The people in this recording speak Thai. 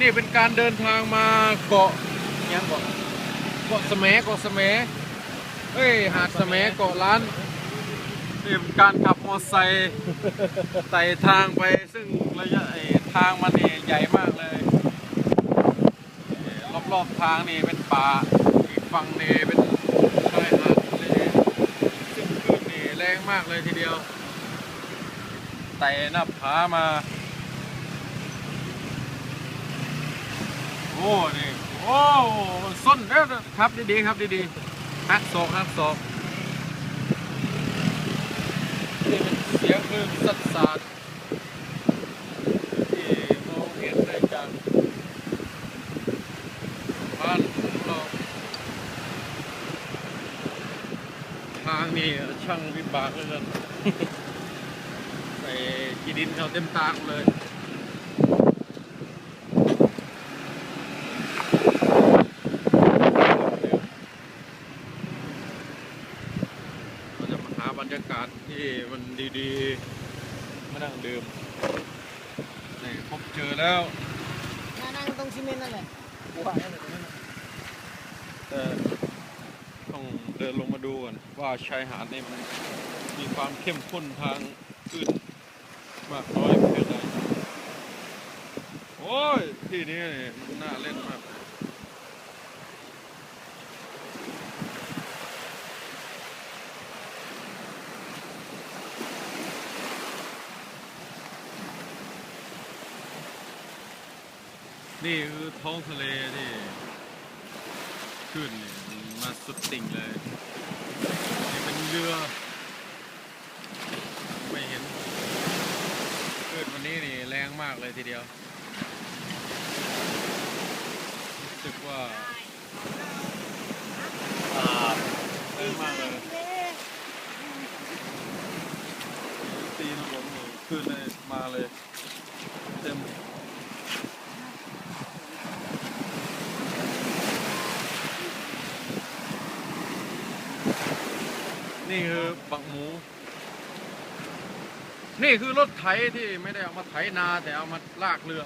นี่เป็นการเดินทางมาเกาะยังเกาะเกาะสมเกาะสมเอ้ยหาดสมเกาะล้านนี่เป็นการขับมอเตอร์ไซค์ไต่ทางไปซึ่งระยะทางมันนี่ใหญ่มากเลยรอบรอบๆทางนี่เป็นป่าอีกฝั่งนี่เป็นชายหาดทะเลซึ่งคลื่นนี่แรงมากเลยทีเดียวไต่หน้าผามา โอ้นี่โอ้มันส้นเด้อครับดีๆครับดีๆฮักศอกฮักศอกนี่เป็นเสียงคลื่นสัดสาดที่มองเห็นได้จากบ้านของเราทางนี่ช่างวิบากเลยกันใส่กีดินเขาเต็มตาเลย เราจะมา หาบรรยากาศที่มันดีๆ มานั่งดื่มนี่พบเจอแล้วนั่งตรงซีเมนต์นั่นแหละกูว่านั่นแหละตรงนั้นน่ะแต่ต้องเดินลงมาดูก่อนว่าชายหาดนี่มันมีความเข้มข้นทางขึ้นมากน้อยเพียงใดโอ้ย ที่นี้นี่มันน่าเล่นมาก นี่คือท้องทะเลที่ขึ้นนี่มาสุดติ่งเลย นี่เป็นเรือ ไม่เห็นขึ้นวันนี้นี่แรงมากเลยทีเดียวรู้สึกว่าแรงมากเลยตีนผมนี่ขึ้นเลยมาเลย เต็ม นี่คือบักหมู นี่คือรถไถที่ไม่ได้เอามาไถนาแต่เอามาลากเรือ